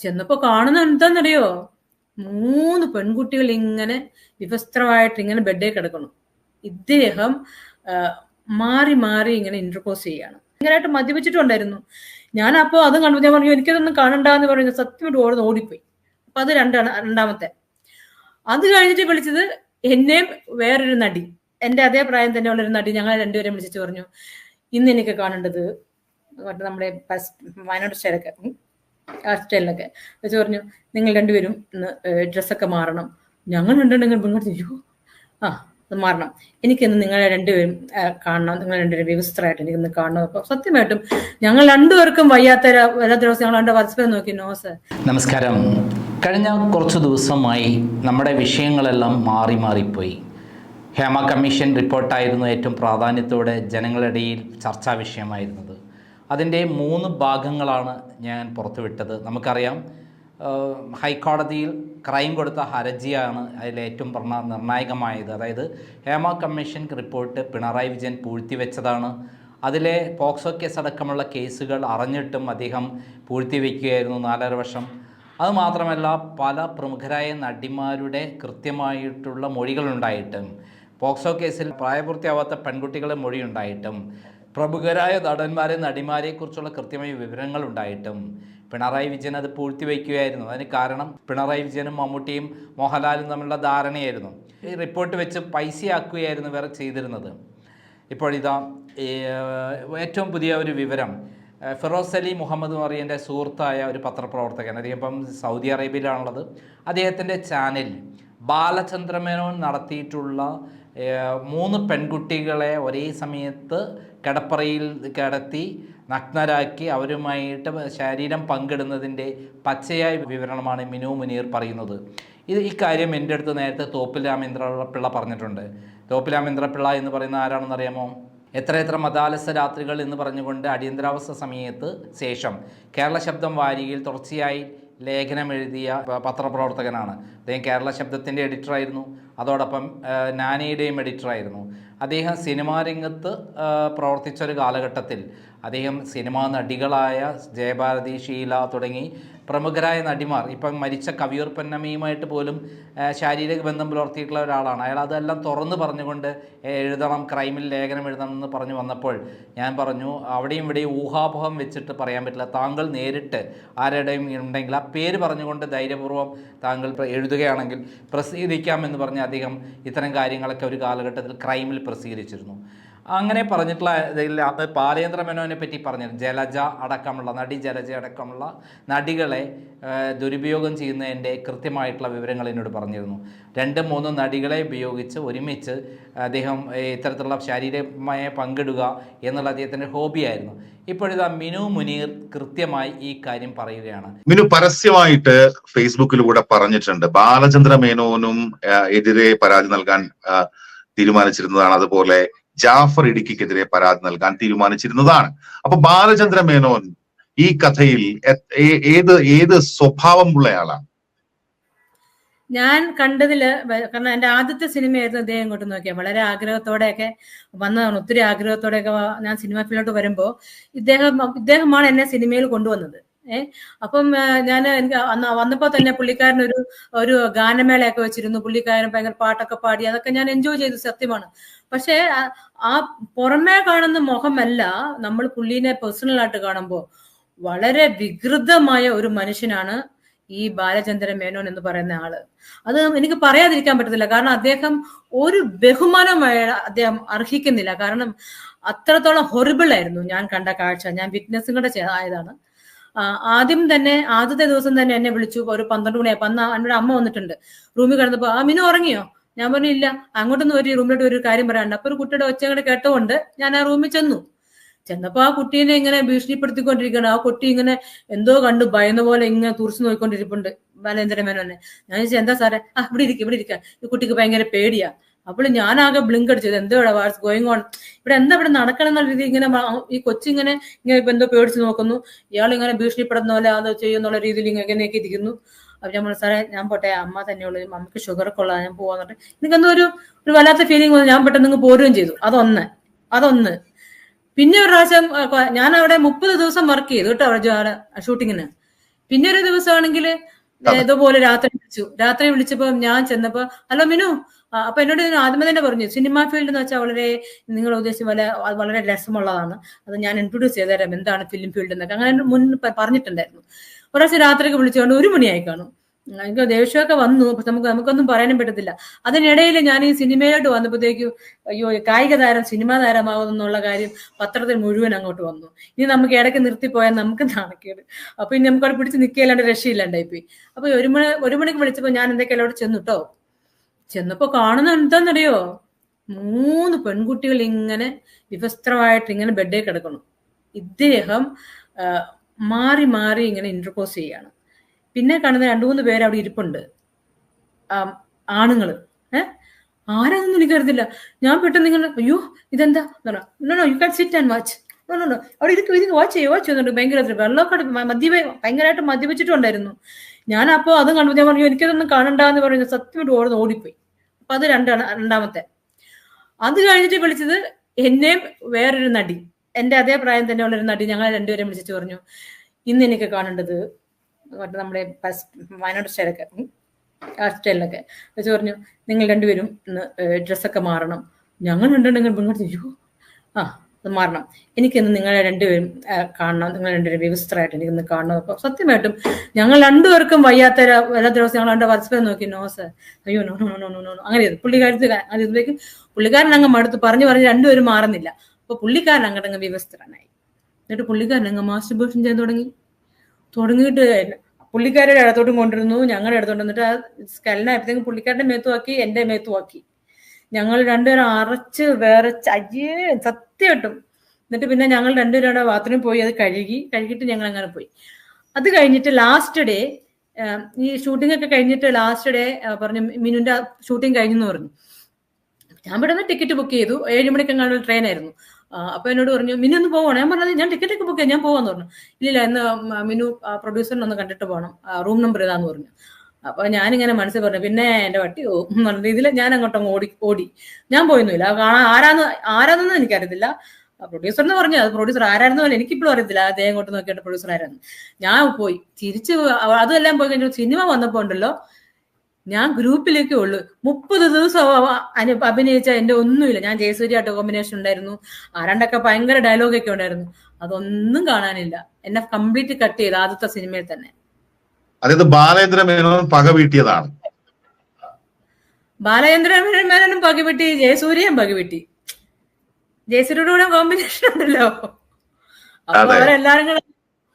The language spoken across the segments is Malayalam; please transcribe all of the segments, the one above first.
ചെന്നപ്പോ കാണുന്ന എന്താന്നറിയോ? മൂന്ന് പെൺകുട്ടികൾ ഇങ്ങനെ വിവസ്ത്രമായിട്ട് ഇങ്ങനെ ബെഡിൽ കിടക്കണം ഇദ്ദേഹം മാറി മാറി ഇങ്ങനെ ഇന്റർപോസ് ചെയ്യാണ് ഭയങ്കരമായിട്ട് മദ്യപിച്ചിട്ടുണ്ടായിരുന്നു. ഞാൻ അപ്പോൾ അതും കണ്ടു ഞാൻ പറഞ്ഞു എനിക്കതൊന്നും കാണണ്ടെന്ന് പറഞ്ഞു സത്യമായിട്ട് ഓടുന്ന ഓടിപ്പോയി. അപ്പൊ അത് രണ്ടാണ് രണ്ടാമത്തെ. അത് കഴിഞ്ഞിട്ട് വിളിച്ചത് എന്നെയും വേറൊരു നടി എന്റെ അതേ പ്രായം തന്നെ ഉള്ള ഒരു നടി ഞങ്ങളെ രണ്ടുപേരെയും വിളിച്ചിട്ട് പറഞ്ഞു ഇന്ന് എനിക്ക് കാണേണ്ടത് നമ്മുടെ വയനാട് ആ സ്റ്റൈലിലൊക്കെ. വെച്ച് പറഞ്ഞു നിങ്ങൾ രണ്ടുപേരും ഡ്രസ്സൊക്കെ മാറണം. ഞങ്ങൾ രണ്ടുണ്ടെങ്കിൽ നിങ്ങൾ അയ്യോ. ആ മാറണം. എനിക്കിന്ന് നിങ്ങളെ രണ്ടുപേരും കാണണം. നിങ്ങൾ രണ്ടുപേരും വ്യവസ്ഥരായിട്ട് എനിക്കിന്ന് കാണണം. അപ്പൊ സത്യമായിട്ടും ഞങ്ങൾ രണ്ടുപേർക്കും വയ്യാത്ത വല്ലാത്ത ദിവസം ഞങ്ങൾ രണ്ട് പരസ്പരം നോക്കി. No sir. നമസ്കാരം. കഴിഞ്ഞ കുറച്ച് ദിവസമായി നമ്മുടെ വിഷയങ്ങളെല്ലാം മാറി മാറിപ്പോയി. ഹേമ കമ്മീഷൻ റിപ്പോർട്ടായിരുന്നു ഏറ്റവും പ്രാധാന്യത്തോടെ ജനങ്ങളിടയിൽ ചർച്ചാ വിഷയമായിരുന്നത്. അതിന്റെ മൂന്ന് ഭാഗങ്ങളാണ് ഞാൻ പുറത്തുവിട്ടത്. നമുക്കറിയാം ഹൈക്കോടതിയിൽ ക്രൈം കൊടുത്ത ഹർജിയാണ് അതിൽ ഏറ്റവും പ്രണ നിർണായകമായത്. അതായത് ഹേമ കമ്മീഷൻ റിപ്പോർട്ട് പിണറായി വിജയൻ പൂഴ്ത്തിവെച്ചതാണ്. അതിലെ പോക്സോ കേസ് അടക്കമുള്ള കേസുകൾ അറിഞ്ഞിട്ടും അദ്ദേഹം പൂഴ്ത്തിവെക്കുകയായിരുന്നു നാലര വർഷം. അതുമാത്രമല്ല പല പ്രമുഖരായ നടിമാരുടെ കൃത്യമായിട്ടുള്ള മൊഴികളുണ്ടായിട്ടും പോക്സോ കേസിൽ പ്രായപൂർത്തിയാവാത്ത പെൺകുട്ടികളെ മൊഴിയുണ്ടായിട്ടും പ്രമുഖരായ നടന്മാരെ നടിമാരെക്കുറിച്ചുള്ള കൃത്യമായ വിവരങ്ങൾ ഉണ്ടായിട്ടും പിണറായി വിജയൻ അത് പൂഴ്ത്തിവെക്കുകയായിരുന്നു അതിന് കാരണം പിണറായി വിജയനും മമ്മൂട്ടിയും മോഹൻലാലും തമ്മിലുള്ള ധാരണയായിരുന്നു. ഈ റിപ്പോർട്ട് വെച്ച് പൈസയാക്കുകയായിരുന്നു വേറെ ചെയ്തിരുന്നത്. ഇപ്പോൾ ഇതാ ഏറ്റവും പുതിയ ഒരു വിവരം ഫിറോസ് അലി മുഹമ്മദ് മറിയന്റെ സുഹൃത്തായ ഒരു പത്രപ്രവർത്തകൻ അദ്ദേഹം ഇപ്പം സൗദി അറേബ്യയിലാണുള്ളത്. അദ്ദേഹത്തിന്റെ ചാനൽ ബാലചന്ദ്രമേനോൻ നടത്തിയിട്ടുള്ള മൂന്ന് പെൺകുട്ടികളെ ഒരേ സമയത്ത് കിടപ്പറയിൽ കിടത്തി നഗ്നരാക്കി അവരുമായിട്ട് ശരീരം പങ്കിടുന്നതിന്റെ പച്ചയായ വിവരണമാണ് മിനു മുനീർ പറയുന്നത്. ഇത് ഈ കാര്യം എന്റെ അടുത്ത് നേരത്തെ തോപ്പിൽ രാമേന്ദ്ര പിള്ള പറഞ്ഞിട്ടുണ്ട്. തോപ്പിൽ രാമേന്ദ്ര പിള്ള എന്ന് പറയുന്ന ആരാണെന്നറിയാമോ എത്രയെത്ര എത്ര എത്ര മതാലസ രാത്രികൾ എന്ന് പറഞ്ഞുകൊണ്ട് അടിയന്തരാവസ്ഥ സമയത്ത് ശേഷം കേരള ശബ്ദം വാരികയിൽ തുടർച്ചയായി ലേഖനം എഴുതിയ പത്രപ്രവർത്തകനാണ്. അദ്ദേഹം കേരള ശബ്ദത്തിന്റെ എഡിറ്ററായിരുന്നു. അതോടൊപ്പം നാനയുടെയും എഡിറ്ററായിരുന്നു. അദ്ദേഹം സിനിമാ രംഗത്ത് പ്രവർത്തിച്ച ഒരു കാലഘട്ടത്തിൽ അദ്ദേഹം സിനിമാ നടികളായ ജയഭാരതി ഷീല തുടങ്ങി പ്രമുഖരായ നടിമാർ ഇപ്പം മരിച്ച കവിയൂർ പൊന്നമ്മയുമായിട്ട് പോലും ശാരീരിക ബന്ധം പുലർത്തിയിട്ടുള്ള ഒരാളാണ്. അയാൾ അതെല്ലാം തുറന്നു പറഞ്ഞുകൊണ്ട് "ഏ, എഴുതണം ക്രൈമിൽ ലേഖനം എഴുതണം എന്ന് പറഞ്ഞു വന്നപ്പോൾ ഞാൻ പറഞ്ഞു അവിടെയും ഇവിടെയും ഊഹാപോഹം വെച്ചിട്ട് പറയാൻ പറ്റില്ല. താങ്കൾ നേരിട്ട് ആരുടെയും ഉണ്ടെങ്കിൽ ആ പേര് പറഞ്ഞുകൊണ്ട് ധൈര്യപൂർവം താങ്കൾ എഴുതുകയാണെങ്കിൽ പ്രസിദ്ധിക്കാമെന്ന് പറഞ്ഞ് അദ്ദേഹം ഇത്തരം കാര്യങ്ങളൊക്കെ ഒരു കാലഘട്ടത്തിൽ ക്രൈമിൽ പ്രസിദ്ധീകരിച്ചിരുന്നു. അങ്ങനെ പറഞ്ഞിട്ടുള്ള ഇതിൽ അന്ന് പാലേന്ദ്ര മേനോനെ പറ്റി പറഞ്ഞു ജലജ അടക്കമുള്ള നടി ജലജ അടക്കമുള്ള നടികളെ ദുരുപയോഗം ചെയ്യുന്നതിന്റെ കൃത്യമായിട്ടുള്ള വിവരങ്ങൾ എന്നോട് പറഞ്ഞിരുന്നു. രണ്ട് മൂന്ന് നടികളെ ഉപയോഗിച്ച് ഒരുമിച്ച് അദ്ദേഹം ഇത്തരത്തിലുള്ള ശാരീരികമായ പങ്കിടുക എന്നുള്ള അദ്ദേഹത്തിന്റെ ഹോബിയായിരുന്നു ഇപ്പോഴിതാ മിനു മുനീർ കൃത്യമായി ഈ കാര്യം പറയുകയാണ്. മിനു പരസ്യമായിട്ട് ഫേസ്ബുക്കിലൂടെ പറഞ്ഞിട്ടുണ്ട് ബാലചന്ദ്ര മേനോനും എതിരെ പരാതി നൽകാൻ തീരുമാനിച്ചിരുന്നതാണ്. അതുപോലെ ജാഫർ ഇടുക്കിക്കെതിരെ പരാതി നൽകാൻ തീരുമാനിച്ചിരുന്നതാണ്. അപ്പൊ ബാലചന്ദ്ര മേനോൻ ഈ കഥയിൽ ഏത് ഏത് സ്വഭാവമുള്ളയാളാണ്? ഞാൻ കണ്ടതിൽ കാരണം എന്റെ ആദ്യത്തെ സിനിമയായിരുന്നു അദ്ദേഹം ഇങ്ങോട്ട് നോക്കിയാൽ വളരെ ആഗ്രഹത്തോടെയൊക്കെ വന്നതാണ്. ഒത്തിരി ആഗ്രഹത്തോടെയൊക്കെ ഞാൻ സിനിമ ഫീൽഡിലോട്ട് വരുമ്പോൾ ഇദ്ദേഹം ഇദ്ദേഹമാണ് എന്നെ സിനിമയിൽ കൊണ്ടുവന്നത്. ഏഹ് അപ്പം ഞാൻ എനിക്ക് അന്ന് വന്നപ്പോ തന്നെ പുള്ളിക്കാരൻ ഒരു ഒരു ഗാനമേളയൊക്കെ വെച്ചിരുന്നു. പുള്ളിക്കാരൻ ഭയങ്കര പാട്ടൊക്കെ പാടി. അതൊക്കെ ഞാൻ എൻജോയ് ചെയ്തു സത്യമാണ്. പക്ഷേ ആ- പുറമേ കാണുന്ന മുഖമല്ല നമ്മൾ പുള്ളീനെ പേഴ്സണൽ ആയിട്ട് കാണുമ്പോൾ വളരെ വികൃതമായ ഒരു മനുഷ്യനാണ് ഈ ബാലചന്ദ്രൻ മേനോൻ എന്ന് പറയുന്ന ആൾ. അത് എനിക്ക് പറയാതിരിക്കാൻ പറ്റത്തില്ല. കാരണം അദ്ദേഹം ഒരു ബഹുമാനമായ അദ്ദേഹം അർഹിക്കുന്നില്ല. കാരണം അത്രത്തോളം ഹൊറിബിൾ ആയിരുന്നു ഞാൻ കണ്ട കാഴ്ച. ഞാൻ വിറ്റ്നസും കൂടെ ആയതാണ്. ആദ്യം തന്നെ ആദ്യത്തെ ദിവസം തന്നെ എന്നെ വിളിച്ചു. ഒരു പന്ത്രണ്ട് മണിയായപ്പോ അന്ന് എന്നോട് അമ്മ വന്നിട്ടുണ്ട്. റൂമിൽ കിടന്നപ്പോ ആ മിനു ഉറങ്ങിയോ? ഞാൻ പറഞ്ഞു ഇല്ല. അങ്ങോട്ടൊന്നും ഒരു റൂമിലോട്ട് ഒരു കാര്യം പറയാണ്ട്. അപ്പൊ ഒരു കുട്ടിയുടെ ഒച്ച കേട്ടതുകൊണ്ട് കേട്ടുകൊണ്ട് ഞാൻ ആ റൂമിൽ ചെന്നു. ചെന്നപ്പോ ആ കുട്ടീനെ ഇങ്ങനെ ഭീഷണിപ്പെടുത്തിക്കൊണ്ടിരിക്കുകയാണ്. ആ കുട്ടി ഇങ്ങനെ എന്തോ കണ്ടു ഭയന്ന പോലെ ഇങ്ങനെ തുറച്ചു നോക്കിക്കൊണ്ടിരിപ്പുണ്ട്. ബാലേന്ദ്ര മേനോനെ ഞാൻ ചോദിച്ചു എന്താ സാറേ? ആ ഇവിടെ ഇരിക്കുക ഇവിടെ ഇരിക്കുക ഈ കുട്ടിക്ക് ഭയങ്കര പേടിയാ. അപ്പോൾ ഞാനാകെ ബ്ലിങ്ക് അടിച്ചത്. എന്തോ വാട്സ് ഗോയിങ് ഓൺ ഇവിടെ എന്താ ഇവിടെ നടക്കണം എന്നുള്ള രീതി ഇങ്ങനെ ഈ കൊച്ചിങ്ങനെ ഇങ്ങനെ ഇപ്പൊ എന്തോ പേടിച്ച് നോക്കുന്നു. ഇയാൾ ഇങ്ങനെ ഭീഷണിപ്പെടുന്ന പോലെ അത് ചെയ്യുന്നുള്ള രീതിയിൽ ഇങ്ങനെയൊക്കെ ഇരിക്കുന്നു. അപ്പൊ ഞാൻ സാറേ ഞാൻ പോട്ടെ. അമ്മ തന്നെയുള്ളൂ അമ്മയ്ക്ക് ഷുഗർ ഒക്കെ ഉള്ളതാണ് ഞാൻ പോവാന്ന് പറഞ്ഞിട്ട്. എനിക്കെന്തോ ഒരു ഒരു വല്ലാത്ത ഫീലിംഗ് വന്നു. ഞാൻ പെട്ടെന്ന് പോരുകയും ചെയ്തു. അതൊന്ന്. അതൊന്ന്. പിന്നെ ഒരു പ്രാവശ്യം ഞാൻ അവിടെ മുപ്പത് ദിവസം വർക്ക് ചെയ്തു കേട്ടോ ഷൂട്ടിങ്ങിന് പിന്നെ ഒരു ദിവസമാണെങ്കിൽ ഇതുപോലെ രാത്രി വിളിച്ചു. രാത്രി വിളിച്ചപ്പോ ഞാൻ ചെന്നപ്പോ ഹലോ മിനു. അപ്പൊ എന്നോട് ആദ്യമേ തന്നെ പറഞ്ഞു സിനിമ ഫീൽഡ് എന്ന് വെച്ചാൽ വളരെ നിങ്ങൾ ഉദ്ദേശിച്ച പോലെ വളരെ രസമുള്ളതാണ്. അത് ഞാൻ ഇൻട്രൊഡ്യൂസ് ചെയ്തുതരാം. എന്താണ് ഫിലിം ഫീൽഡ് എന്നൊക്കെ. അങ്ങനെ മുൻ പറഞ്ഞിട്ടുണ്ടായിരുന്നു. ഒരാഴ്ച രാത്രിക്ക് വിളിച്ചുകൊണ്ട് ഒരു മണിയായി കാണും. എനിക്ക് ദേഷ്യമൊക്കെ വന്നു പക്ഷെ നമുക്ക് നമുക്കൊന്നും പറയാനും പറ്റത്തില്ല. അതിനിടയിൽ ഞാൻ ഈ സിനിമയിലോട്ട് വന്നപ്പോഴത്തേക്കും അയ്യോ കായിക താരം സിനിമാ താരമാകുന്നു എന്നുള്ള കാര്യം പത്രത്തിൽ മുഴുവൻ അങ്ങോട്ട് വന്നു. ഇനി നമുക്ക് ഇടയ്ക്ക് നിർത്തിപ്പോയാൽ നമുക്ക് നാണക്കേട്. അപ്പൊ ഇനി നമുക്ക് അവിടെ പിടിച്ച് നിൽക്കുകയല്ലാണ്ട് രക്ഷയില്ലാണ്ടായി പോയി അപ്പൊ ഒരു മണി ഒരു മണിക്ക് വിളിച്ചപ്പോ ഞാൻ എന്തൊക്കെയല്ലോ അവിടെ ചെന്നു കേട്ടോ ചെന്നപ്പോ കാണുന്ന എന്താന്നറിയോ മൂന്ന് പെൺകുട്ടികൾ ഇങ്ങനെ വിവസ്ത്രമായിട്ട് ഇങ്ങനെ ബെഡേ കിടക്കണം ഇദ്ദേഹം മാറി മാറി ഇങ്ങനെ ഇന്റർപോസ് ചെയ്യാണ് പിന്നെ കാണുന്ന രണ്ടു മൂന്ന് പേര് അവിടെ ഇരിപ്പുണ്ട്. ആണുങ്ങൾ. ഏഹ് ആരാന്നൊന്നും എനിക്കറിയത്തില്ല ഞാൻ പെട്ടെന്ന് ഇങ്ങനെ അയ്യോ ഇതെന്താ? No you can sit and watch അവിടെ ഇരിക്കും ഇത് വാച്ച് ചെയ്യും വാച്ച് ചെയ്യുന്നുണ്ട് ഭയങ്കര വെള്ളമൊക്കെ മദ്യപ ഭയങ്കരമായിട്ട് മദ്യപിച്ചിട്ടുണ്ടായിരുന്നു. ഞാൻ അപ്പോൾ അതും കണ്ടു ഞാൻ പറഞ്ഞു എനിക്കതൊന്നും കാണണ്ട എന്ന് പറഞ്ഞു സത്യമായിട്ട് ഓടുന്നു ഓടിപ്പോയി. അപ്പൊ അത് രണ്ടാണ് രണ്ടാമത്തെ. അത് കഴിഞ്ഞിട്ട് വിളിച്ചത് എന്നെയും വേറൊരു നടി. എന്റെ അതേ പ്രായം തന്നെ ഉള്ളൊരു നടി ഞങ്ങളെ രണ്ടുപേരെയും വിളിച്ചിട്ട് പറഞ്ഞു ഇന്ന് എനിക്ക് കാണേണ്ടത് നമ്മുടെ വയനാട് സ്റ്റൈലൊക്കെ ആ സ്റ്റൈലിലൊക്കെ. വെച്ച് പറഞ്ഞു നിങ്ങൾ രണ്ടുപേരും ഇന്ന് ഡ്രസ്സൊക്കെ മാറണം. ഞങ്ങൾ രണ്ടുണ്ടെങ്കിൽ നിങ്ങൾ അയ്യോ. ആ അത് മാറണം. എനിക്കിന്ന് നിങ്ങളെ രണ്ടുപേരും കാണണം. നിങ്ങൾ രണ്ടുപേരും വ്യവസ്ഥരായിട്ട് എനിക്കിന്ന് കാണണം. അപ്പൊ സത്യമായിട്ടും ഞങ്ങൾ രണ്ടുപേർക്കും വയ്യാത്ത വല്ലാത്ത ദിവസം ഞങ്ങൾ രണ്ട് പരസ്പരം നോക്കി നോ സർ. അയ്യോ no no no no no അങ്ങനെ. പുള്ളിക്കാരത്ത് അങ്ങനെ ഇതിലേക്ക് പുള്ളിക്കാരൻ അങ്ങ് മടുത്ത് പറഞ്ഞു പറഞ്ഞ് രണ്ടുപേരും മാറുന്നില്ല. അപ്പൊ പുള്ളിക്കാരൻ അങ്ങോട്ടങ്ങ് വ്യവസ്ഥരനായി എന്നിട്ട് പുള്ളിക്കാരൻ അങ്ങ് മാസ്റ്റർബേഷൻ ചെയ്യാൻ തുടങ്ങി. തുടങ്ങിയിട്ട് പുള്ളിക്കാരുടെ ഇടത്തോട്ടും കൊണ്ടിരുന്നു ഞങ്ങളുടെ ഇടത്തോട്ട് വന്നിട്ട് ആ സ്കലിനായപ്പോഴത്തേക്കും പുള്ളിക്കാരുടെ മേത്തുമാക്കി എന്റെ മേത്തുമാക്കി ഞങ്ങൾ രണ്ടുപേരും അറച്ച് വിറച്ച് അയ്യേ കിട്ടും. എന്നിട്ട് പിന്നെ ഞങ്ങൾ രണ്ടുപേരും അവിടെ ബാത്റൂമിൽ പോയി അത് കഴുകി കഴുകിയിട്ട് ഞങ്ങൾ അങ്ങനെ പോയി. അത് കഴിഞ്ഞിട്ട് ലാസ്റ്റ് ഡേ ഈ ഷൂട്ടിംഗ് ഒക്കെ കഴിഞ്ഞിട്ട് ലാസ്റ്റ് ഡേ പറഞ്ഞു മിനുവിന്റെ ഷൂട്ടിംഗ് കഴിഞ്ഞെന്ന് പറഞ്ഞു. ഞാൻ ഇവിടെ ടിക്കറ്റ് ബുക്ക് ചെയ്തു. ഏഴ് മണിക്ക് എങ്ങാണ്ട് ട്രെയിൻ ആയിരുന്നു. അപ്പൊ എന്നോട് പറഞ്ഞു മിനു ഒന്ന് പോകണം ഞാൻ പറഞ്ഞത് ഞാൻ ടിക്കറ്റ് ഒക്കെ ബുക്ക് ഞാൻ പോവാന്ന് പറഞ്ഞു. ഇല്ല ഇന്ന് മ- മിനു പ്രൊഡ്യൂസറിനെ ഒന്ന് കണ്ടിട്ട് പോകണം റൂം നമ്പർ ഏതാന്ന് പറഞ്ഞു. അപ്പൊ ഞാനിങ്ങനെ മനസ്സിൽ പറഞ്ഞു പിന്നെ എന്റെ വട്ടി ഓ എന്ന് പറഞ്ഞ. രീതിയിൽ ഞാൻ അങ്ങോട്ടും ഓടി ഓടി. ഞാൻ പോയൊന്നുമില്ല. കാണാൻ ആരാന്ന് ആരാന്നൊന്നും എനിക്കറിയത്തില്ല. പ്രൊഡ്യൂസർ എന്ന് പറഞ്ഞു അത് പ്രൊഡ്യൂസർ ആരായിരുന്നു പോലെ എനിക്കിപ്പോഴും അറിയത്തില്ല. അദ്ദേഹം ഇങ്ങോട്ട് നോക്കിയിട്ട് പ്രൊഡ്യൂസർ ആരായിരുന്നു ഞാൻ പോയി. തിരിച്ച് അതെല്ലാം പോയി കഴിഞ്ഞു സിനിമ വന്നപ്പോ ഉണ്ടല്ലോ ഞാൻ ഗ്രൂപ്പിലേക്കേ ഉള്ളൂ. മുപ്പത് ദിവസം അനു അഭിനയിച്ച എന്റെ ഒന്നുമില്ല. ഞാൻ ജയസൂര്യായിട്ട് കോമ്പിനേഷൻ ഉണ്ടായിരുന്നു. ആരാണ്ടൊക്കെ ഭയങ്കര ഡയലോഗൊക്കെ ഉണ്ടായിരുന്നു. അതൊന്നും കാണാനില്ല. എന്നെ കംപ്ലീറ്റ് കട്ട് ചെയ്ത് ആദ്യത്തെ സിനിമയിൽ തന്നെ. അതായത് ബാലേന്ദ്ര മേനോൻ പക വീട്ടിയതാണ്. ബാലേന്ദ്ര മേനോനും പകിവിട്ടി ജയസൂര്യയും പകിവിട്ടി ജയസൂര്യയുടെ കൂടെ കോമ്പിനേഷൻ ഉണ്ടല്ലോ. അപ്പൊ. അവരെല്ലാരും കൂടെ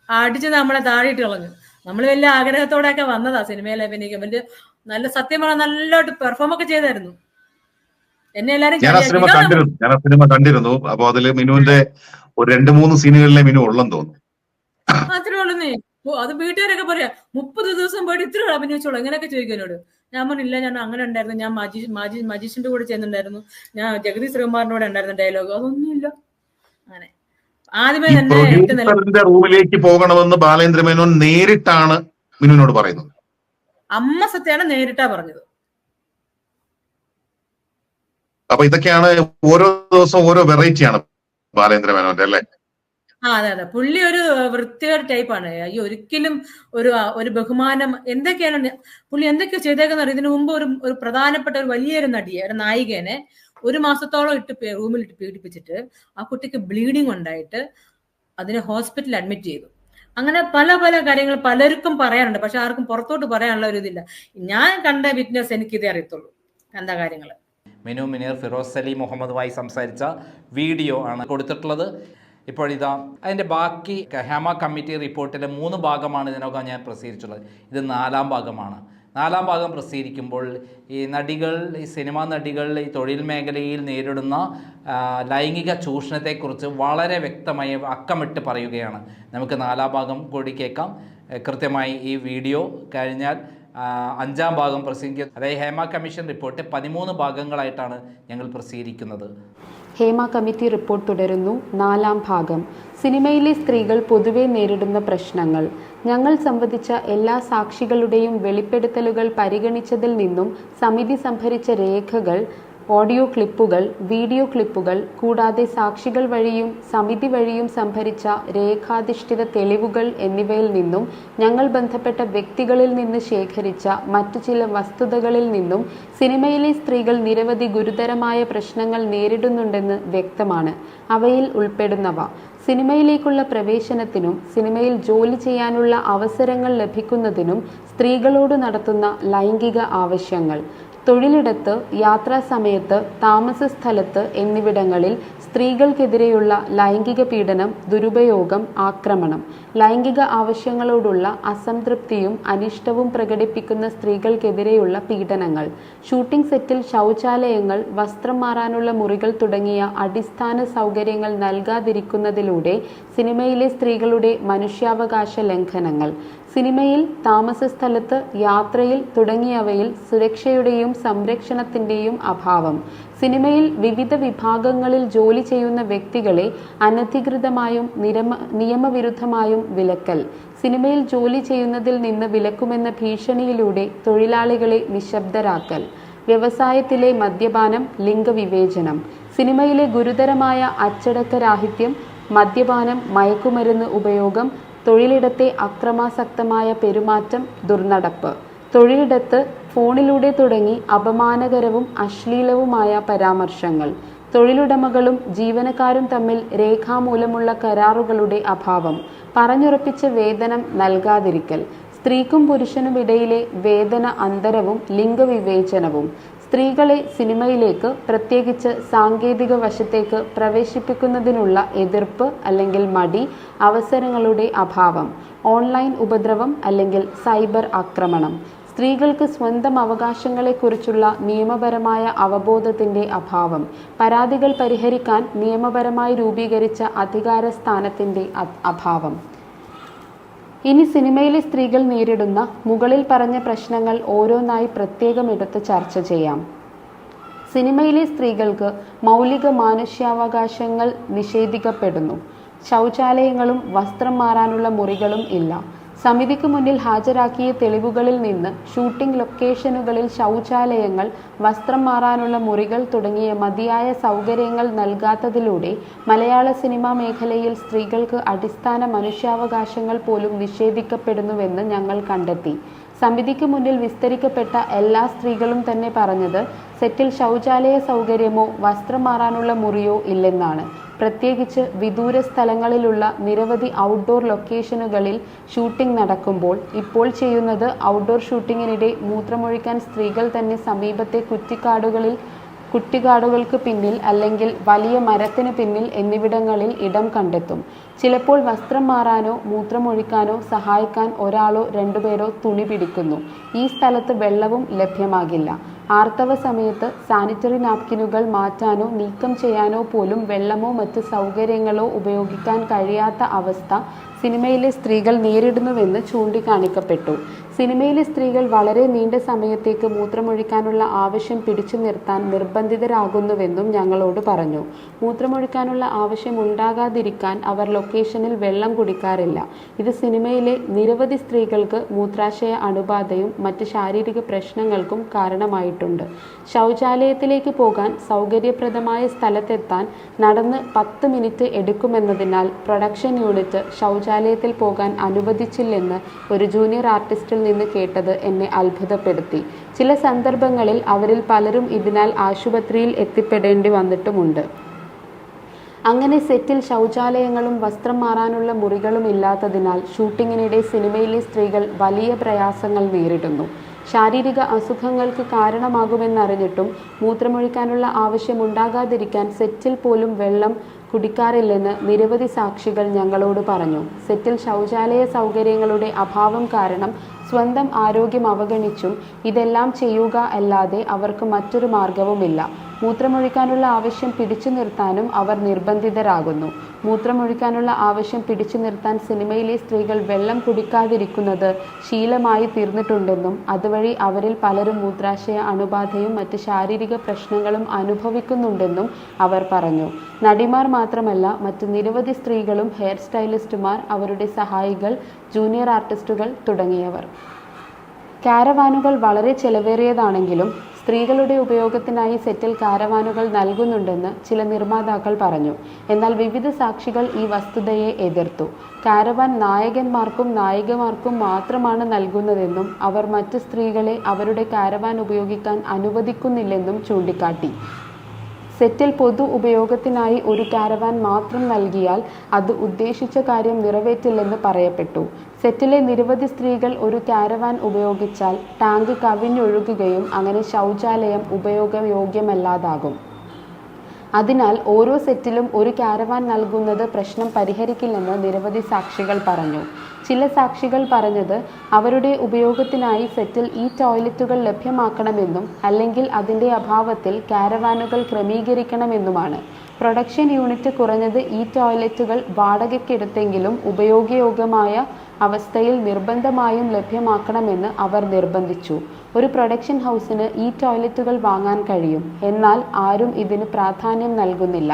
അടിച്ച് നമ്മളെ താഴെയിട്ട് കളഞ്ഞു. നമ്മൾ വലിയ ആഗ്രഹത്തോടെ ഒക്കെ വന്നതാ സിനിമയിൽ അഭിനയിക്കാൻ. വലിയ നല്ല സത്യം സത്യമാണ് നല്ലതായിട്ട് പെർഫോം ഒക്കെ ചെയ്തായിരുന്നു. എന്നെ എല്ലാരും ഞാൻ ആ സിനിമ കണ്ടിരുന്നു ഞാൻ ആ സിനിമ കണ്ടിരുന്നു. അപ്പൊ അതിൽ മിനുവിന്റെ ഒരു രണ്ട് മൂന്ന് സീനുകളിലെ മിനു ഉള്ളെന്ന് തോന്നുന്നു. അത്രേ ഉള്ളൂന്നേ ഓ, അത് വീട്ടുകാരൊക്കെ പറയാ മുപ്പത് ദിവസം പോയിട്ട് ഇത്ര അഭിനയിച്ചോളൂ എങ്ങനെയൊക്കെ ചോദിക്കും എന്നോട്. ഞാൻ പറഞ്ഞില്ല ഞാൻ അങ്ങനെ ഉണ്ടായിരുന്നു. ഞാൻ മജീഷ് മജി മജീഷിന്റെ കൂടെ ചെയ്യുന്നുണ്ടായിരുന്നു ഞാൻ ജഗതി ശ്രീകുമാറിന്റെ കൂടെ ഉണ്ടായിരുന്ന ഡയലോഗ് അതൊന്നുമില്ല അങ്ങനെ. ആദ്യമേ തന്നെ റൂമിലേക്ക് പോകണമെന്ന് ബാലേന്ദ്രമേനോൻ നേരിട്ടാണ് മിനുവിനോട് പറയുന്നത്. അമ്മ സത്യാണ് നേരിട്ടാ പറഞ്ഞത്. അപ്പൊ ഇതൊക്കെയാണ് ഓരോ ദിവസം ഓരോ വെറൈറ്റിയാണ് ബാലേന്ദ്ര മേനോന്റെ അല്ലെ? ആ അതെ അതെ. പുള്ളി ഒരു വൃത്തികേട് ടൈപ്പാണ്. ഈ ഒരിക്കലും ഒരു ഒരു ബഹുമാനം എന്തൊക്കെയാണ് പുള്ളി എന്തൊക്കെയോ ചെയ്തേക്കുന്ന ഇതിനു മുമ്പ് ഒരു ഒരു പ്രധാനപ്പെട്ട ഒരു വലിയൊരു നടിയെ ഒരു നായികേനെ ഒരു മാസത്തോളം ഇട്ട് റൂമിൽ ഇട്ട് പീഡിപ്പിച്ചിട്ട് ആ കുട്ടിക്ക് ബ്ലീഡിങ് ഉണ്ടായിട്ട് അതിനെ ഹോസ്പിറ്റലിൽ അഡ്മിറ്റ് ചെയ്തു. അങ്ങനെ പല പല കാര്യങ്ങൾ പലർക്കും പറയാനുണ്ട്. പക്ഷെ ആർക്കും പുറത്തോട്ട് പറയാനുള്ള ഒരു ഇതില്ല. ഞാൻ കണ്ട വിറ്റ്നസ് എനിക്കിതേ അറിയത്തുള്ളൂ. കണ്ട കാര്യങ്ങൾ മെനു മിനീർ ഫിറോസ് അലി മുഹമ്മദുമായി സംസാരിച്ച വീഡിയോ ആണ് കൊടുത്തിട്ടുള്ളത്. ഇപ്പോൾ ഇതാ അതിന്റെ ബാക്കി ഹേമ കമ്മിറ്റി റിപ്പോർട്ടിലെ മൂന്ന് ഭാഗമാണ് ഇതിനകം ഞാൻ പ്രസിദ്ധീകരിച്ചുള്ളത് ഇത് നാലാം ഭാഗമാണ്. നാലാം ഭാഗം പ്രസിദ്ധീകരിക്കുമ്പോൾ ഈ നടികൾ ഈ സിനിമാ നടികൾ ഈ തൊഴിൽ മേഖലയിൽ നേരിടുന്ന ലൈംഗിക ചൂഷണത്തെക്കുറിച്ച് വളരെ വ്യക്തമായി അക്കമിട്ട് പറയുകയാണ്. നമുക്ക് നാലാം ഭാഗം കൂടി കേൾക്കാം. കൃത്യമായി ഈ വീഡിയോ കഴിഞ്ഞാൽ അഞ്ചാം ഭാഗം പ്രസിദ്ധീകരിക്കുക അതായത് ഹേമ കമ്മീഷൻ റിപ്പോർട്ട് പതിമൂന്ന് ഭാഗങ്ങളായിട്ടാണ് ഞങ്ങൾ പ്രസിദ്ധീകരിക്കുന്നത്. ഹേമ കമ്മിറ്റി റിപ്പോർട്ട് തുടരുന്നു. നാലാം ഭാഗം. സിനിമയിലെ സ്ത്രീകൾ പൊതുവെ നേരിടുന്ന പ്രശ്നങ്ങൾ. ഞങ്ങൾ സംവദിച്ച എല്ലാ സാക്ഷികളുടെയും വെളിപ്പെടുത്തലുകൾ പരിഗണിച്ചതിൽ നിന്നും സമിതി സംഭരിച്ച രേഖകൾ ഓഡിയോ ക്ലിപ്പുകൾ വീഡിയോ ക്ലിപ്പുകൾ കൂടാതെ സാക്ഷികൾ വഴിയും സമിതി വഴിയും സംഭരിച്ച രേഖാധിഷ്ഠിത തെളിവുകൾ എന്നിവയിൽ നിന്നും ഞങ്ങൾ ബന്ധപ്പെട്ട വ്യക്തികളിൽ നിന്ന് ശേഖരിച്ച മറ്റു ചില വസ്തുതകളിൽ നിന്നും സിനിമയിലെ സ്ത്രീകൾ നിരവധി ഗുരുതരമായ പ്രശ്നങ്ങൾ നേരിടുന്നുണ്ടെന്ന് വ്യക്തമാണ്. അവയിൽ ഉൾപ്പെടുന്നവ. സിനിമയിലേക്കുള്ള പ്രവേശനത്തിനും സിനിമയിൽ ജോലി ചെയ്യാനുള്ള അവസരങ്ങൾ ലഭിക്കുന്നതിനും സ്ത്രീകളോട് നടത്തുന്ന ലൈംഗിക ആവശ്യങ്ങൾ. തൊഴിലിടത്ത് യാത്രാ സമയത്ത് താമസ സ്ഥലത്ത് എന്നിവിടങ്ങളിൽ സ്ത്രീകൾക്കെതിരെയുള്ള ലൈംഗിക പീഡനം ദുരുപയോഗം ആക്രമണം ലൈംഗിക ആവശ്യങ്ങളോടുള്ള അസംതൃപ്തിയും അനിഷ്ടവും പ്രകടിപ്പിക്കുന്ന സ്ത്രീകൾക്കെതിരെയുള്ള പീഡനങ്ങൾ ഷൂട്ടിംഗ് സെറ്റിൽ ശൗചാലയങ്ങൾ വസ്ത്രം മാറാനുള്ള മുറികൾ തുടങ്ങിയ അടിസ്ഥാന സൗകര്യങ്ങൾ നൽകാതിരിക്കുന്നതിലൂടെ സിനിമയിലെ സ്ത്രീകളുടെ മനുഷ്യാവകാശ ലംഘനങ്ങൾ സിനിമയിൽ താമസ സ്ഥലത്ത് യാത്രയിൽ തുടങ്ങിയവയിൽ സുരക്ഷയുടെയും സംരക്ഷണത്തിന്റെയും അഭാവം. സിനിമയിൽ വിവിധ വിഭാഗങ്ങളിൽ ജോലി ചെയ്യുന്ന വ്യക്തികളെ അനധികൃതമായും നിരമ നിയമവിരുദ്ധമായും വിലക്കൽ. സിനിമയിൽ ജോലി ചെയ്യുന്നതിൽ നിന്ന് വിലക്കുമെന്ന ഭീഷണിയിലൂടെ തൊഴിലാളികളെ നിശബ്ദരാക്കൽ. വ്യവസായത്തിലെ മദ്യപാനം ലിംഗവിവേചനം. സിനിമയിലെ ഗുരുതരമായ അച്ചടക്കരാഹിത്യം മദ്യപാനം മയക്കുമരുന്ന് ഉപയോഗം തൊഴിലിടത്തെ അക്രമാസക്തമായ പെരുമാറ്റം ദുർനടപ്പ്. തൊഴിലിടത്ത് ഫോണിലൂടെ തുടങ്ങി അപമാനകരവും അശ്ലീലവുമായ പരാമർശങ്ങൾ. തൊഴിലുടമകളും ജീവനക്കാരും തമ്മിൽ രേഖാമൂലമുള്ള കരാറുകളുടെ അഭാവം. പറഞ്ഞുറപ്പിച്ച വേതനം നൽകാതിരിക്കൽ. സ്ത്രീക്കും പുരുഷനും ഇടയിലെ വേതന അന്തരവും ലിംഗവിവേചനവും. സ്ത്രീകളെ സിനിമയിലേക്ക് പ്രത്യേകിച്ച് സാങ്കേതിക വശത്തേക്ക് പ്രവേശിപ്പിക്കുന്നതിനുള്ള എതിർപ്പ് അല്ലെങ്കിൽ മടി അവസരങ്ങളുടെ അഭാവം ഓൺലൈൻ ഉപദ്രവം അല്ലെങ്കിൽ സൈബർ ആക്രമണം സ്ത്രീകൾക്ക് സ്വന്തം അവകാശങ്ങളെക്കുറിച്ചുള്ള നിയമപരമായ അവബോധത്തിന്റെ അഭാവം പരാതികൾ പരിഹരിക്കാൻ നിയമപരമായി രൂപീകരിച്ച അധികാര സ്ഥാനത്തിന്റെ അഭാവം. ഇനി സിനിമയിലെ സ്ത്രീകൾ നേരിടുന്ന മുകളിൽ പറഞ്ഞ പ്രശ്നങ്ങൾ ഓരോന്നായി പ്രത്യേകം എടുത്ത് ചർച്ച ചെയ്യാം. സിനിമയിലെ സ്ത്രീകൾക്ക് മൗലിക മാനുഷ്യാവകാശങ്ങൾ നിഷേധിക്കപ്പെടുന്നു. ശൗചാലയങ്ങളും വസ്ത്രം മാറാനുള്ള മുറികളും ഇല്ല. സമിതിക്ക് മുന്നിൽ ഹാജരാക്കിയ തെളിവുകളിൽ നിന്ന് ഷൂട്ടിംഗ് ലൊക്കേഷനുകളിൽ ശൗചാലയങ്ങൾ വസ്ത്രം മാറാനുള്ള മുറികൾ തുടങ്ങിയ മതിയായ സൗകര്യങ്ങൾ നൽകാത്തതിലൂടെ മലയാള സിനിമാ മേഖലയിൽ സ്ത്രീകൾക്ക് അടിസ്ഥാന മനുഷ്യാവകാശങ്ങൾ പോലും നിഷേധിക്കപ്പെടുന്നുവെന്ന് ഞങ്ങൾ കണ്ടെത്തി. സമിതിക്ക് മുന്നിൽ വിസ്തരിക്കപ്പെട്ട എല്ലാ സ്ത്രീകളും തന്നെ പറഞ്ഞത് സെറ്റിൽ ശൗചാലയ സൗകര്യമോ വസ്ത്രം മാറാനുള്ള മുറിയോ ഇല്ലെന്നാണ്. പ്രത്യേകിച്ച് വിദൂര സ്ഥലങ്ങളിലുള്ള നിരവധി ഔട്ട്ഡോർ ലൊക്കേഷനുകളിൽ ഷൂട്ടിംഗ് നടക്കുമ്പോൾ ഇപ്പോൾ ചെയ്യുന്നത് ഔട്ട്ഡോർ ഷൂട്ടിങ്ങിനിടെ മൂത്രമൊഴിക്കാൻ സ്ത്രീകൾ തന്നെ സമീപത്തെ കുറ്റിക്കാടുകളിൽ കുറ്റിക്കാടുകൾക്ക് പിന്നിൽ അല്ലെങ്കിൽ വലിയ മരത്തിന് പിന്നിൽ എന്നിവിടങ്ങളിൽ ഇടം കണ്ടെത്തും. ചിലപ്പോൾ വസ്ത്രം മാറാനോ മൂത്രമൊഴിക്കാനോ സഹായിക്കാൻ ഒരാളോ രണ്ടുപേരോ തുണി പിടിക്കുന്നു. ഈ സ്ഥലത്ത് വെള്ളവും ലഭ്യമാകില്ല. ആർത്തവ സമയത്ത് സാനിറ്ററി നാപ്കിനുകൾ മാറ്റാനോ നീക്കം ചെയ്യാനോ പോലും വെള്ളമോ മറ്റ് സൗകര്യങ്ങളോ ഉപയോഗിക്കാൻ കഴിയാത്ത അവസ്ഥ സിനിമയിലെ സ്ത്രീകൾ നേരിടുന്നുവെന്ന് ചൂണ്ടിക്കാണിക്കപ്പെട്ടു. സിനിമയിലെ സ്ത്രീകൾ വളരെ നീണ്ട സമയത്തേക്ക് മൂത്രമൊഴിക്കാനുള്ള ആവശ്യം പിടിച്ചു നിർത്താൻ നിർബന്ധിതരാകുന്നുവെന്നും ഞങ്ങളോട് പറഞ്ഞു. മൂത്രമൊഴിക്കാനുള്ള ആവശ്യം ഉണ്ടാകാതിരിക്കാൻ അവർ ലൊക്കേഷനിൽ വെള്ളം കുടിക്കാറില്ല. ഇത് സിനിമയിലെ നിരവധി സ്ത്രീകൾക്ക് മൂത്രാശയ അണുബാധയും മറ്റ് ശാരീരിക പ്രശ്നങ്ങൾക്കും കാരണമായിട്ടുണ്ട്. ശൗചാലയത്തിലേക്ക് പോകാൻ സൗകര്യപ്രദമായ സ്ഥലത്തെത്താൻ നടന്ന് പത്ത് മിനിറ്റ് എടുക്കുമെന്നതിനാൽ പ്രൊഡക്ഷൻ യൂണിറ്റ് ശൗചാലയത്തിൽ പോകാൻ അനുവദിച്ചില്ലെന്ന് ഒരു ജൂനിയർ ആർട്ടിസ്റ്റിൽ നിന്ന് കേട്ടത് എന്നെ അത്ഭുതപ്പെടുത്തി. ചില സന്ദർഭങ്ങളിൽ അവരിൽ പലരും ഇതിനാൽ ആശുപത്രിയിൽ എത്തിപ്പെടേണ്ടി വന്നിട്ടുമുണ്ട്. അങ്ങനെ സെറ്റിൽ ശൗചാലയങ്ങളും വസ്ത്രം മാറാനുള്ള മുറികളും ഇല്ലാത്തതിനാൽ ഷൂട്ടിങ്ങിനിടെ സിനിമയിലെ സ്ത്രീകൾ വലിയ പ്രയാസങ്ങൾ നേരിടുന്നു. ശാരീരിക അസുഖങ്ങൾക്ക് കാരണമാകുമെന്നറിഞ്ഞിട്ടും മൂത്രമൊഴിക്കാനുള്ള ആവശ്യമുണ്ടാകാതിരിക്കാൻ സെറ്റിൽ പോലും വെള്ളം കുടിക്കാറില്ലെന്ന് നിരവധി സാക്ഷികൾ ഞങ്ങളോട് പറഞ്ഞു. സെറ്റിൽ ശൗചാലയ സൗകര്യങ്ങളുടെ അഭാവം കാരണം സ്വന്തം ആരോഗ്യം അവഗണിച്ചും ഇതെല്ലാം ചെയ്യുക അല്ലാതെ അവർക്ക് മറ്റൊരു മാർഗവുമില്ല മൂത്രമൊഴിക്കാനുള്ള ആവശ്യം പിടിച്ചു നിർത്താനും അവർ നിർബന്ധിതരാകുന്നു. മൂത്രമൊഴിക്കാനുള്ള ആവശ്യം പിടിച്ചു നിർത്താൻ സിനിമയിലെ സ്ത്രീകൾ വെള്ളം കുടിക്കാതിരിക്കുന്നത് ശീലമായി തീർന്നിട്ടുണ്ടെന്നും അതുവഴി അവരിൽ പലരും മൂത്രാശയ അണുബാധയും മറ്റ് ശാരീരിക പ്രശ്നങ്ങളും അനുഭവിക്കുന്നുണ്ടെന്നും അവർ പറഞ്ഞു. നടിമാർ മാത്രമല്ല മറ്റ് നിരവധി സ്ത്രീകളും ഹെയർ സ്റ്റൈലിസ്റ്റുമാർ അവരുടെ സഹായികൾ ജൂനിയർ ആർട്ടിസ്റ്റുകൾ തുടങ്ങിയവർ. കാരവാനുകൾ വളരെ ചെലവേറിയതാണെങ്കിലും സ്ത്രീകളുടെ ഉപയോഗത്തിനായി സെറ്റിൽ കാരവാനുകൾ നൽകുന്നുണ്ടെന്ന് ചില നിർമ്മാതാക്കൾ പറഞ്ഞു. എന്നാൽ വിവിധ സാക്ഷികൾ ഈ വസ്തുതയെ എതിർത്തു. കാരവാൻ നായകന്മാർക്കും നായികമാർക്കും മാത്രമാണ് നൽകുന്നതെന്നും അവർ മറ്റ് സ്ത്രീകളെ അവരുടെ കാരവാൻ ഉപയോഗിക്കാൻ അനുവദിക്കുന്നില്ലെന്നും ചൂണ്ടിക്കാട്ടി. സെറ്റിൽ പൊതു ഉപയോഗത്തിനായി ഒരു കാരവാൻ മാത്രം നൽകിയാൽ അത് ഉദ്ദേശിച്ച കാര്യം നിറവേറ്റില്ലെന്ന് പറയപ്പെട്ടു. സെറ്റിലെ നിരവധി സ്ത്രീകൾ ഒരു കാരവാൻ ഉപയോഗിച്ചാൽ ടാങ്ക് കവിഞ്ഞൊഴുകുകയും അങ്ങനെ ശൗചാലയം ഉപയോഗയോഗ്യമല്ലാതാകും. അതിനാൽ ഓരോ സെറ്റിലും ഒരു കാരവാൻ നൽകുന്നത് പ്രശ്നം പരിഹരിക്കില്ലെന്ന് നിരവധി സാക്ഷികൾ പറഞ്ഞു. ചില സാക്ഷികൾ പറഞ്ഞത് അവരുടെ ഉപയോഗത്തിനായി സെറ്റിൽ ഈ ടോയ്ലറ്റുകൾ ലഭ്യമാക്കണമെന്നും അല്ലെങ്കിൽ അതിന്റെ അഭാവത്തിൽ കാരവാനുകൾ ക്രമീകരിക്കണമെന്നുമാണ്. പ്രൊഡക്ഷൻ യൂണിറ്റ് കുറഞ്ഞത് ഈ ടോയ്ലറ്റുകൾ വാടകയ്ക്കെടുത്തെങ്കിലും ഉപയോഗയോഗ്യമായ അവസ്ഥയിൽ നിർബന്ധമായും ലഭ്യമാക്കണമെന്ന് അവർ നിർബന്ധിച്ചു. ഒരു പ്രൊഡക്ഷൻ ഹൗസിന് ഈ ടോയ്ലറ്റുകൾ വാങ്ങാൻ കഴിയും. എന്നാൽ ആരും ഇതിന് പ്രാധാന്യം നൽകുന്നില്ല.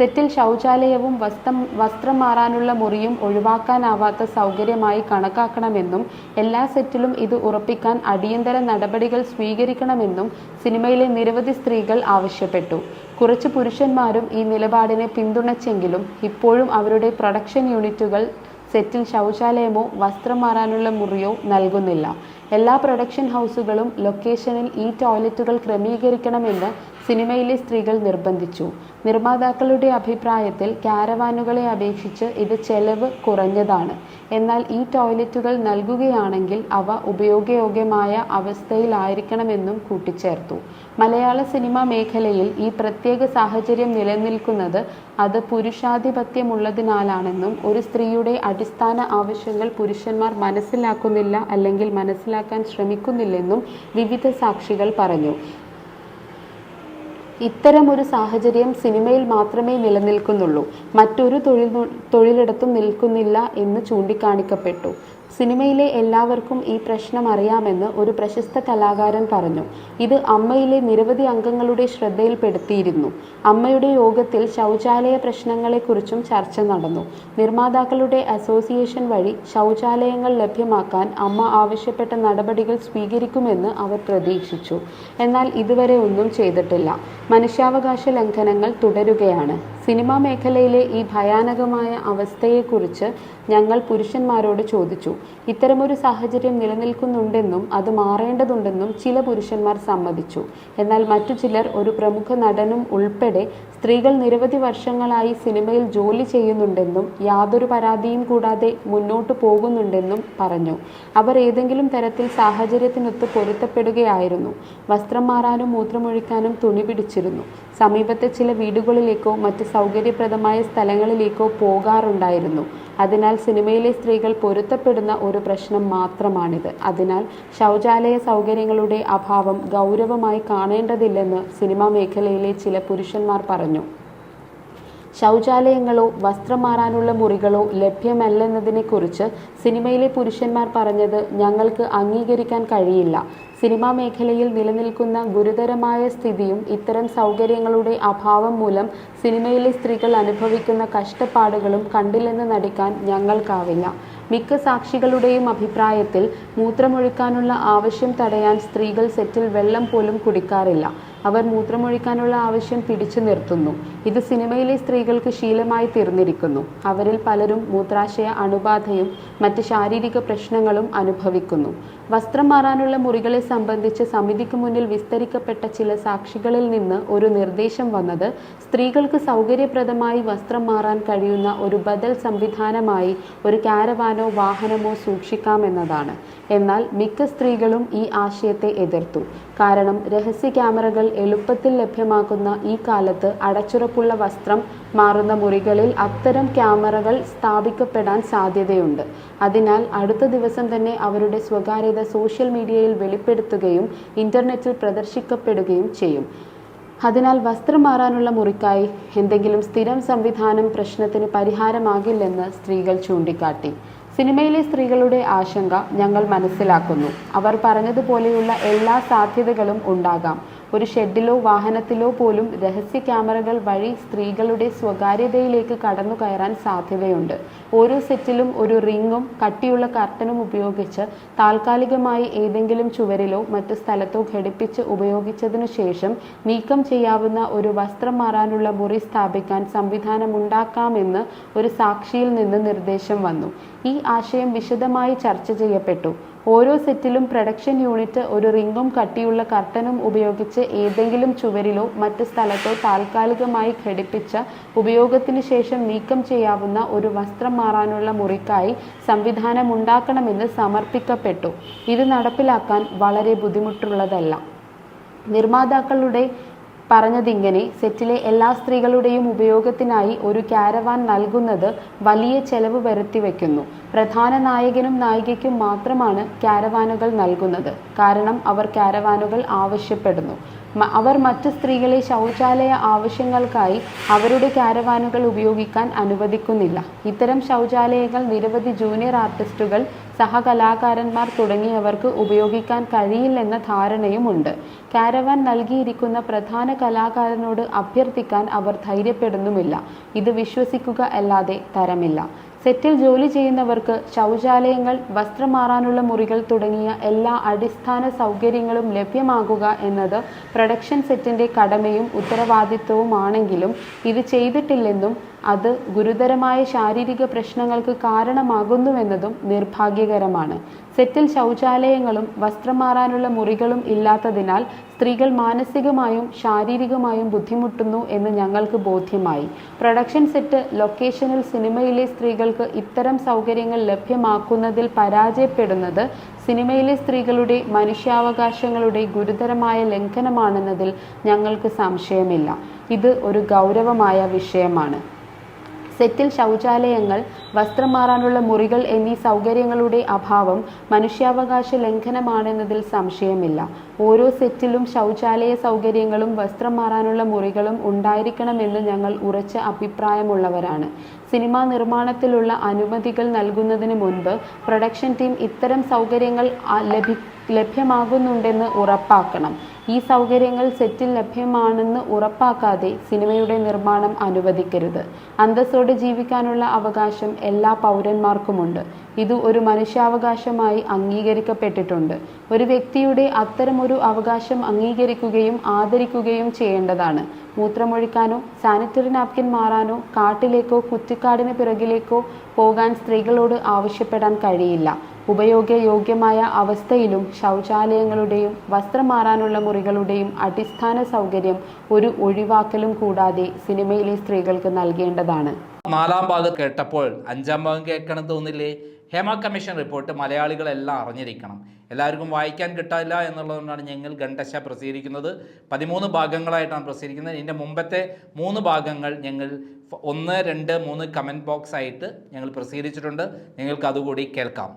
സെറ്റിൽ ശൗചാലയവും വസ്ത്രം വസ്ത്രം മാറാനുള്ള മുറിയും ഒഴിവാക്കാനാവാത്ത സൗകര്യമായി കണക്കാക്കണമെന്നും എല്ലാ സെറ്റിലും ഇത് ഉറപ്പിക്കാൻ അടിയന്തര നടപടികൾ സ്വീകരിക്കണമെന്നും സിനിമയിലെ നിരവധി സ്ത്രീകൾ ആവശ്യപ്പെട്ടു. കുറച്ച് പുരുഷന്മാരും ഈ നിലപാടിനെ പിന്തുണച്ചെങ്കിലും ഇപ്പോഴും അവരുടെ പ്രൊഡക്ഷൻ യൂണിറ്റുകൾ സെറ്റിൽ ശൗചാലയമോ വസ്ത്രം മാറാനുള്ള മുറിയോ നൽകുന്നില്ല. എല്ലാ പ്രൊഡക്ഷൻ ഹൗസുകളും ലൊക്കേഷനിൽ ഈ ടോയ്ലറ്റുകൾ ക്രമീകരിക്കണമെന്ന് സിനിമയിലെ സ്ത്രീകൾ നിർബന്ധിച്ചു. നിർമ്മാതാക്കളുടെ അഭിപ്രായത്തിൽ കാരവാനുകളെ അപേക്ഷിച്ച് ഇത് ചെലവ് കുറഞ്ഞതാണ്. എന്നാൽ ഈ ടോയ്ലറ്റുകൾ നൽകുകയാണെങ്കിൽ അവ ഉപയോഗയോഗ്യമായ അവസ്ഥയിലായിരിക്കണമെന്നും കൂട്ടിച്ചേർത്തു. മലയാള സിനിമാ മേഖലയിൽ ഈ പ്രത്യേക സാഹചര്യം നിലനിൽക്കുന്നത് അത് പുരുഷാധിപത്യമുള്ളതിനാലാണെന്നും ഒരു സ്ത്രീയുടെ അടിസ്ഥാന ആവശ്യങ്ങൾ പുരുഷന്മാർ മനസ്സിലാക്കുന്നില്ല അല്ലെങ്കിൽ മനസ്സിലാക്കാൻ ശ്രമിക്കുന്നില്ലെന്നും വിവിധ സാക്ഷികൾ പറഞ്ഞു. ഇത്തരമൊരു സാഹചര്യം സിനിമയിൽ മാത്രമേ നിലനിൽക്കുന്നുള്ളൂ. മറ്റൊരു തൊഴിൽ തൊഴിലിടത്തും നിൽക്കുന്നില്ല എന്ന് ചൂണ്ടിക്കാണിക്കപ്പെട്ടു. സിനിമയിലെ എല്ലാവർക്കും ഈ പ്രശ്നം അറിയാമെന്ന് ഒരു പ്രശസ്ത കലാകാരൻ പറഞ്ഞു. ഇത് അമ്മയിലെ നിരവധി അംഗങ്ങളുടെ ശ്രദ്ധയിൽപ്പെടുത്തിയിരുന്നു. അമ്മയുടെ യോഗത്തിൽ ശൗചാലയ പ്രശ്നങ്ങളെക്കുറിച്ചും ചർച്ച നടന്നു. നിർമ്മാതാക്കളുടെ അസോസിയേഷൻ വഴി ശൗചാലയങ്ങൾ ലഭ്യമാക്കാൻ അമ്മ ആവശ്യപ്പെട്ട നടപടികൾ സ്വീകരിക്കുമെന്ന് അവർ പ്രതീക്ഷിച്ചു. എന്നാൽ ഇതുവരെ ഒന്നും ചെയ്തിട്ടില്ല. മനുഷ്യാവകാശ ലംഘനങ്ങൾ തുടരുകയാണ്. സിനിമാ മേഖലയിലെ ഈ ഭയാനകമായ അവസ്ഥയെക്കുറിച്ച് ഞങ്ങൾ പുരുഷന്മാരോട് ചോദിച്ചു. ഇത്തരമൊരു സാഹചര്യം നിലനിൽക്കുന്നുണ്ടെന്നും അത് മാറേണ്ടതുണ്ടെന്നും ചില പുരുഷന്മാർ സമ്മതിച്ചു. എന്നാൽ മറ്റു ചിലർ ഒരു പ്രമുഖ നടനും ഉൾപ്പെടെ സ്ത്രീകൾ നിരവധി വർഷങ്ങളായി സിനിമയിൽ ജോലി ചെയ്യുന്നുണ്ടെന്നും യാതൊരു പരാതിയും കൂടാതെ മുന്നോട്ട് പോകുന്നുണ്ടെന്നും പറഞ്ഞു. അവർ ഏതെങ്കിലും തരത്തിൽ സാഹചര്യത്തിനൊത്ത് പൊരുത്തപ്പെടുകയായിരുന്നു. വസ്ത്രം മാറാനും മൂത്രമൊഴിക്കാനും തുണി പിടിച്ചിരുന്നു സമീപത്തെ ചില വീടുകളിലേക്കോ മറ്റ് സൗകര്യപ്രദമായ സ്ഥലങ്ങളിലേക്കോ പോകാറുണ്ടായിരുന്നു. അതിനാൽ സിനിമയിലെ സ്ത്രീകൾ പൊരുത്തപ്പെടുന്ന ഒരു പ്രശ്നം മാത്രമാണിത്. അതിനാൽ ശൗചാലയ സൗകര്യങ്ങളുടെ അഭാവം ഗൗരവമായി കാണേണ്ടതില്ലെന്ന് സിനിമാ മേഖലയിലെ ചില പുരുഷന്മാർ പറഞ്ഞു. ശൗചാലയങ്ങളോ വസ്ത്രം മാറാനുള്ള മുറികളോ ലഭ്യമല്ലെന്നതിനെക്കുറിച്ച് സിനിമയിലെ പുരുഷന്മാർ പറഞ്ഞത് ഞങ്ങൾക്ക് അംഗീകരിക്കാൻ കഴിയില്ല. സിനിമാ മേഖലയിൽ നിലനിൽക്കുന്ന ഗുരുതരമായ സ്ഥിതിയും ഇത്തരം സൗകര്യങ്ങളുടെ അഭാവം മൂലം സിനിമയിലെ സ്ത്രീകൾ അനുഭവിക്കുന്ന കഷ്ടപ്പാടുകളും കണ്ടില്ലെന്ന് നടിക്കാൻ ഞങ്ങൾക്കാവില്ല. മിക്ക സാക്ഷികളുടെയും അഭിപ്രായത്തിൽ മൂത്രമൊഴിക്കാനുള്ള ആവശ്യം തടയാൻ സ്ത്രീകൾ സെറ്റിൽ വെള്ളം പോലും കുടിക്കാറില്ല. അവർ മൂത്രമൊഴിക്കാനുള്ള ആവശ്യം പിടിച്ചു നിർത്തുന്നു. ഇത് സിനിമയിലെ സ്ത്രീകൾക്ക് ശീലമായി തീർന്നിരിക്കുന്നു. അവരിൽ പലരും മൂത്രാശയ അണുബാധയും മറ്റ് ശാരീരിക പ്രശ്നങ്ങളും അനുഭവിക്കുന്നു. വസ്ത്രം മാറാനുള്ള മുറികളെ സംബന്ധിച്ച് സമിതിക്ക് മുന്നിൽ വിസ്തരിക്കപ്പെട്ട ചില സാക്ഷികളിൽ നിന്ന് ഒരു നിർദ്ദേശം വന്നത് സ്ത്രീകൾക്ക് സൗകര്യപ്രദമായി വസ്ത്രം മാറാൻ കഴിയുന്ന ഒരു ബദൽ സംവിധാനമായി ഒരു കാരവാനോ വാഹനമോ സൂക്ഷിക്കാമെന്നതാണ് എന്നാൽ മിക്ക സ്ത്രീകളും ഈ ആശയത്തെ എതിർത്തു. കാരണം രഹസ്യ ക്യാമറകൾ എളുപ്പത്തിൽ ലഭ്യമാക്കുന്ന ഈ കാലത്ത് അടച്ചുറപ്പുള്ള വസ്ത്രം മാറുന്ന മുറികളിൽ അത്തരം ക്യാമറകൾ സ്ഥാപിക്കപ്പെടാൻ സാധ്യതയുണ്ട്. അതിനാൽ അടുത്ത ദിവസം തന്നെ അവരുടെ സ്വകാര്യത സോഷ്യൽ മീഡിയയിൽ വെളിപ്പെടുത്തുകയും ഇന്റർനെറ്റിൽ പ്രദർശിക്കപ്പെടുകയും ചെയ്യും. അതിനാൽ വസ്ത്രം മാറാനുള്ള മുറിക്കായി എന്തെങ്കിലും സ്ഥിരം സംവിധാനം പ്രശ്നത്തിന് പരിഹാരമാകില്ലെന്ന് സ്ത്രീകൾ ചൂണ്ടിക്കാട്ടി. സിനിമയിലെ സ്ത്രീകളുടെ ആശങ്ക ഞങ്ങൾ മനസ്സിലാക്കുന്നു. അവർ പറഞ്ഞതുപോലെയുള്ള എല്ലാ സാധ്യതകളും ഉണ്ടാകാം. ഒരു ഷെഡിലോ വാഹനത്തിലോ പോലും രഹസ്യ ക്യാമറകൾ വഴി സ്ത്രീകളുടെ സ്വകാര്യതയിലേക്ക് കടന്നു കയറാൻ സാധ്യതയുണ്ട്. ഓരോ സെറ്റിലും ഒരു റിങ്ങും കട്ടിയുള്ള കർട്ടനും ഉപയോഗിച്ച് താൽക്കാലികമായി ഏതെങ്കിലും ചുവരിലോ മറ്റു സ്ഥലത്തോ ഘടിപ്പിച്ച് ഉപയോഗിച്ചതിനു ശേഷം നീക്കം ചെയ്യാവുന്ന ഒരു വസ്ത്രം മാറാനുള്ള മുറി സ്ഥാപിക്കാൻ സംവിധാനമുണ്ടാക്കാമെന്ന് ഒരു സാക്ഷിയിൽ നിന്ന് നിർദ്ദേശം വന്നു. ഈ ആശയം വിശദമായി ചർച്ച ചെയ്യപ്പെട്ടു. ഓരോ സെറ്റിലും പ്രൊഡക്ഷൻ യൂണിറ്റ് ഒരു റിംഗും കട്ടിയുള്ള കർട്ടനും ഉപയോഗിച്ച് ഏതെങ്കിലും ചുവരിലോ മറ്റ് സ്ഥലത്തോ താൽക്കാലികമായി ഘടിപ്പിച്ച ഉപയോഗത്തിന് ശേഷം നീക്കം ചെയ്യാവുന്ന ഒരു വസ്ത്രം മാറാനുള്ള മുറിക്കായി സംവിധാനമുണ്ടാക്കണമെന്ന് സമർപ്പിക്കപ്പെട്ടു. ഇത് നടപ്പിലാക്കാൻ വളരെ ബുദ്ധിമുട്ടുള്ളതല്ല. നിർമ്മാതാക്കളുടെ പറഞ്ഞതിങ്ങനെ സെറ്റിലെ എല്ലാ സ്ത്രീകളുടെയും ഉപയോഗത്തിനായി ഒരു കാരവാൻ നൽകുന്നത് വലിയ ചെലവ് വരുത്തിവെക്കുന്നു പ്രധാന നായകനും നായികയ്ക്കും മാത്രമാണ് കാരവാനുകൾ നൽകുന്നത്. കാരണം അവർ കാരവാനുകൾ ആവശ്യപ്പെടുന്നു. അവർ മറ്റ് സ്ത്രീകളെ ശൗചാലയ ആവശ്യങ്ങൾക്കായി അവരുടെ കാരവാനുകൾ ഉപയോഗിക്കാൻ അനുവദിക്കുന്നില്ല. ഇത്തരം ശൗചാലയങ്ങൾ നിരവധി ജൂനിയർ ആർട്ടിസ്റ്റുകൾ സഹകലാകാരന്മാർ തുടങ്ങിയവർക്ക് ഉപയോഗിക്കാൻ കഴിയില്ലെന്ന ധാരണയുമുണ്ട്. കാരവാൻ നൽകിയിരിക്കുന്ന പ്രധാന കലാകാരനോട് അഭ്യർത്ഥിക്കാൻ അവർ ധൈര്യപ്പെടുന്നുമില്ല. ഇത് വിശ്വസിക്കുക അല്ലാതെ തരമില്ല. സെറ്റിൽ ജോലി ചെയ്യുന്നവർക്ക് ശൗചാലയങ്ങൾ വസ്ത്രം മാറാനുള്ള മുറികൾ തുടങ്ങിയ എല്ലാ അടിസ്ഥാന സൗകര്യങ്ങളും ലഭ്യമാകുക എന്നത് പ്രൊഡക്ഷൻ സെറ്റിന്റെ കടമയും ഉത്തരവാദിത്വവുമാണെങ്കിലും ഇത് ചെയ്തിട്ടില്ലെന്നും അത് ഗുരുതരമായ ശാരീരിക പ്രശ്നങ്ങൾക്ക് കാരണമാകുന്നുവെന്നതും നിർഭാഗ്യകരമാണ്. സെറ്റിൽ ശൗചാലയങ്ങളും വസ്ത്രം മാറാനുള്ള മുറികളും ഇല്ലാത്തതിനാൽ സ്ത്രീകൾ മാനസികമായും ശാരീരികമായും ബുദ്ധിമുട്ടുന്നു എന്ന് ഞങ്ങൾക്ക് ബോധ്യമായി. പ്രൊഡക്ഷൻ സെറ്റ് ലൊക്കേഷനിൽ സിനിമയിലെ സ്ത്രീകൾക്ക് ഇത്തരം സൗകര്യങ്ങൾ ലഭ്യമാക്കുന്നതിൽ പരാജയപ്പെടുന്നത് സിനിമയിലെ സ്ത്രീകളുടെ മനുഷ്യാവകാശങ്ങളുടെ ഗുരുതരമായ ലംഘനമാണെന്നതിൽ ഞങ്ങൾക്ക് സംശയമില്ല. ഇത് ഒരു ഗൗരവമായ വിഷയമാണ്. സെറ്റിൽ ശൗചാലയങ്ങൾ വസ്ത്രം മാറാനുള്ള മുറികൾ എന്നീ സൗകര്യങ്ങളുടെ അഭാവം മനുഷ്യാവകാശ ലംഘനമാണെന്നതിൽ സംശയമില്ല. ഓരോ സെറ്റിലും ശൗചാലയ സൗകര്യങ്ങളും വസ്ത്രം മാറാനുള്ള മുറികളും ഉണ്ടായിരിക്കണമെന്ന് ഞങ്ങൾ ഉറച്ച അഭിപ്രായമുള്ളവരാണ്. സിനിമാ നിർമ്മാണത്തിലുള്ള അനുമതികൾ നൽകുന്നതിന് മുൻപ് പ്രൊഡക്ഷൻ ടീം ഇത്തരം സൗകര്യങ്ങൾ ലഭ്യമാകുന്നുണ്ടെന്ന് ഉറപ്പാക്കണം. ഈ സൗകര്യങ്ങൾ സെറ്റിൽ ലഭ്യമാണെന്ന് ഉറപ്പാക്കാതെ സിനിമയുടെ നിർമ്മാണം അനുവദിക്കരുത്. അന്തസ്സോടെ ജീവിക്കാനുള്ള അവകാശം എല്ലാ പൗരന്മാർക്കുമുണ്ട്. ഇത് ഒരു മനുഷ്യാവകാശമായി അംഗീകരിക്കപ്പെട്ടിട്ടുണ്ട്. ഒരു വ്യക്തിയുടെ അത്തരമൊരു അവകാശം അംഗീകരിക്കുകയും ആദരിക്കുകയും ചെയ്യേണ്ടതാണ്. മൂത്രമൊഴിക്കാനോ സാനിറ്ററി നാപ്കിൻ മാറാനോ കാട്ടിലേക്കോ കുറ്റിക്കാടിന് പിറകിലേക്കോ പോകാൻ സ്ത്രീകളോട് ആവശ്യപ്പെടാൻ കഴിയില്ല. ഉപയോഗയോഗ്യമായ അവസ്ഥയിലും ശൗചാലയങ്ങളുടെയും വസ്ത്രം മാറാനുള്ള മുറികളുടെയും അടിസ്ഥാന സൗകര്യം ഒരു ഒഴിവാക്കലും കൂടാതെ സിനിമയിലെ സ്ത്രീകൾക്ക് നൽകേണ്ടതാണ്. നാലാം ഭാഗം കേട്ടപ്പോൾ അഞ്ചാം ഭാഗം കേൾക്കണം തോന്നില്ലേ? ഹേമ കമ്മീഷൻ റിപ്പോർട്ട് മലയാളികളെല്ലാം അറിഞ്ഞിരിക്കണം. എല്ലാവർക്കും വായിക്കാൻ കിട്ടാനില്ല എന്നുള്ളതുകൊണ്ടാണ് ഞങ്ങൾ ഗണ്ടശ പ്രസിദ്ധീകരിക്കുന്നത്. പതിമൂന്ന് ഭാഗങ്ങളായിട്ടാണ് പ്രസിദ്ധീകരിക്കുന്നത്. ഇതിന്റെ മുമ്പത്തെ മൂന്ന് ഭാഗങ്ങൾ ഞങ്ങൾ ഒന്ന് രണ്ട് മൂന്ന് കമന്റ് ബോക്സ് ആയിട്ട് ഞങ്ങൾ പ്രസിദ്ധീകരിച്ചിട്ടുണ്ട്. നിങ്ങൾക്ക് അതുകൂടി കേൾക്കാം.